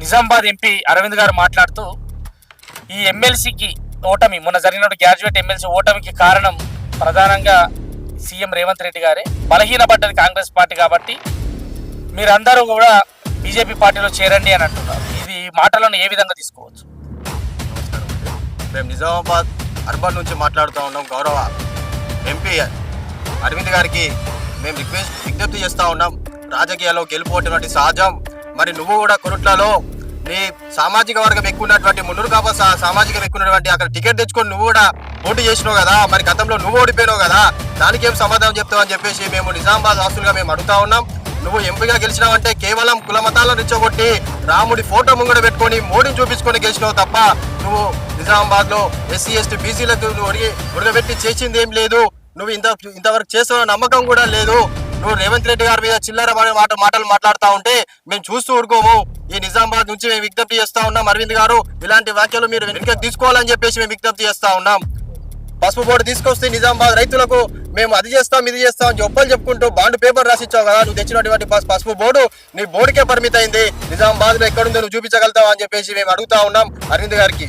Nizamabad MP Arvind గారు మాట్లాడుతూ ఈ ఎమ్మెల్సీకి ఓటమి మొన్న జరిగిన గ్రాడ్యుయేట్ ఎమ్మెల్సీ ఓటమికి కారణం ప్రధానంగా సీఎం రేవంత్ రెడ్డి గారే. బలహీనపడ్డది కాంగ్రెస్ పార్టీ కాబట్టి మీరందరూ కూడా బీజేపీ పార్టీలో చేరండి అని అంటున్నారు. ఇది ఈ మాటలను ఏ విధంగా తీసుకోవచ్చు? మేము నిజామాబాద్ అర్బన్ నుంచి మాట్లాడుతూ ఉన్నాం. గౌరవ ఎంపీ అరవింద్ గారికి మేము రిక్వెస్ట్ విజ్ఞప్తి చేస్తూ ఉన్నాం. రాజకీయాల్లో గెలుపోవటువంటి సహజం. మరి నువ్వు కూడా కొరుట్లలో నీ సామాజిక వర్గం ఎక్కువ ఉన్నటువంటి మున్నూరు కాపా సామాజిక ఎక్కువ ఉన్నటువంటి అక్కడ టికెట్ తెచ్చుకొని నువ్వు కూడా పోటీ చేసినావు కదా మరి గతంలో నువ్వు ఓడిపోయినావు కదా దానికి ఏం సమాధానం చెప్తావు అని చెప్పేసి మేము నిజామాబాద్ ఆస్తులుగా మేము అడుగుతా ఉన్నాం. నువ్వు ఎంపీగా గెలిచినావంటే కేవలం కుల మతాలను రెచ్చగొట్టి రాముడి ఫోటో ముంగడ పెట్టుకొని మోడీని చూపించుకొని గెలిచినావు తప్ప నువ్వు నిజామాబాద్లో ఎస్సీ ఎస్టీ బీసీలకు నువ్వు అడిగి ఉడగబెట్టి చేసింది ఏం లేదు. నువ్వు ఇంత ఇంతవరకు చేసిన నమ్మకం కూడా లేదు. నువ్వు రేవంత్ రెడ్డి గారి మీద చిల్లర మాట మాటలు మాట్లాడుతూ ఉంటే మేము చూస్తూ ఊరుకోము. ఈ నిజామాబాద్ నుంచి మేము విజ్ఞప్తి చేస్తా ఉన్నాం. అరవింద్ గారు ఇలాంటి వ్యాఖ్యలు మీరు వెనుక తీసుకోవాలని చెప్పేసి మేము విజ్ఞప్తి చేస్తా ఉన్నాం. పసుపు బోర్డు తీసుకొస్తే నిజామాబాద్ రైతులకు మేము అది చేస్తాం ఇది చేస్తాం అని ఒప్పలు చెప్పుకుంటూ బాండ్ పేపర్ రాసిచ్చావు కదా నువ్వు తెచ్చినటువంటి పసుపు బోర్డు నీ బోర్డుకే పరిమిత అయింది నిజామాబాద్లో ఎక్కడుందో నువ్వు చూపించగలుగుతావు అని చెప్పేసి మేము అడుగుతా ఉన్నాం అరవింద్ గారికి.